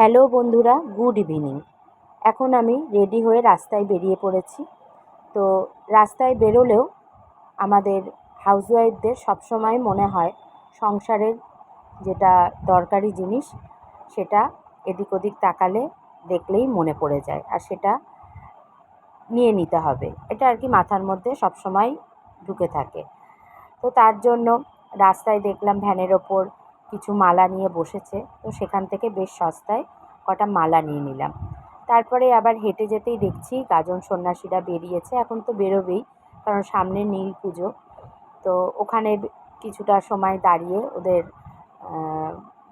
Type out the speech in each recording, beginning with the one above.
Hello বন্ধুরা, good evening. এখন আমি রেডি হয়ে রাস্তায় বেরিয়ে পড়েছি। তো রাস্তায় বেরোলেও আমাদের হাউসওয়াইফদের সবসময় মনে হয় সংসারের যেটা দরকারি জিনিস, সেটা এদিক ওদিক তাকালে দেখলেই মনে পড়ে যায় আর সেটা নিয়ে নিতে হবে। এটা আর কি মাথার মধ্যে সবসময় ঢুকে থাকে। তো তার জন্য রাস্তায় দেখলাম ভ্যানের ওপর কিছু মালা নিয়ে বসেছে। তো সেখান থেকে বেশ সস্তায় কটা মালা নিয়ে নিলাম। তারপরে আবার হেঁটে যেতেই দেখছি গাজন সন্ন্যাসীরা বেরিয়েছে। এখন তো বেরোবেই, কারণ সামনে নীল পুজো। তো ওখানে কিছুটা সময় দাঁড়িয়ে ওদের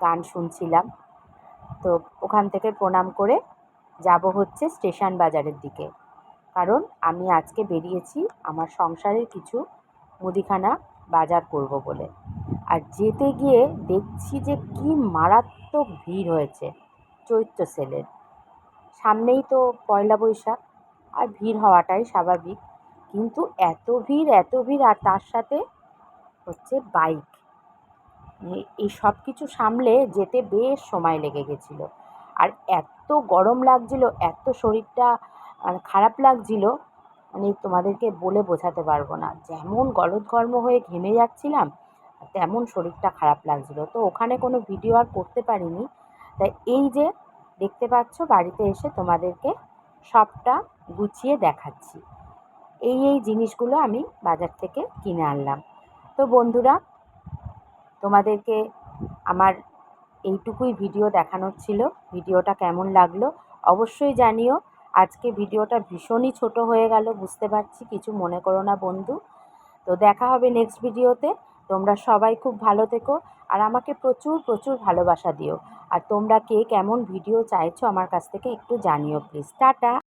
গান শুনছিলাম। তো ওখান থেকে প্রণাম করে যাব হচ্ছে স্টেশন বাজারের দিকে। কারণ আমি আজকে বেরিয়েছি, আমার সংসারের কিছু মুদিখানা বাজার করব বলে। আর যেতে গিয়ে দেখছি যে কি মারাত্মক ভিড় হয়েছে চৈত্র সেলের। সামনেই তো পয়লা বৈশাখ, আর ভিড় হওয়াটাই স্বাভাবিক। কিন্তু এত ভিড় এত ভিড়, আর তার সাথে হচ্ছে বাইক। এই সব কিছু সামলে যেতে বেশ সময় লেগে গেছিল। আর এত গরম লাগছিল, এত শরীরটা খারাপ লাগছিল মানে তোমাদেরকে বলে বোঝাতে পারব না। যেমন গলদঘর্ম হয়ে ঘেমে যাচ্ছিলাম তেমন শরীরটা খারাপ লাগছিল। তো ওখানে কোনো ভিডিও আর করতে পারিনি। তাই এই যে দেখতে পাচ্ছ, বাড়িতে এসে তোমাদেরকে সবটা গুছিয়ে দেখাচ্ছি। এই এই জিনিসগুলো আমি বাজার থেকে কিনে আনলাম। তো বন্ধুরা, তোমাদেরকে আমার এইটুকুই ভিডিও দেখানোর ছিল। ভিডিওটা কেমন লাগল অবশ্যই জানিও। আজকে ভিডিওটা ভীষণই ছোট হয়ে গেল, বুঝতে পারছি, কিছু মনে করো না বন্ধু। তো দেখা হবে নেক্সট ভিডিওতে তোমরা সবাই খুব ভালো থেকো আর আমাকে প্রচুর প্রচুর ভালোবাসা দিও। আর তোমরা কে, কেমন ভিডিও চাইছো আমার কাছ থেকে একটু জানিও প্লিজ টাটা।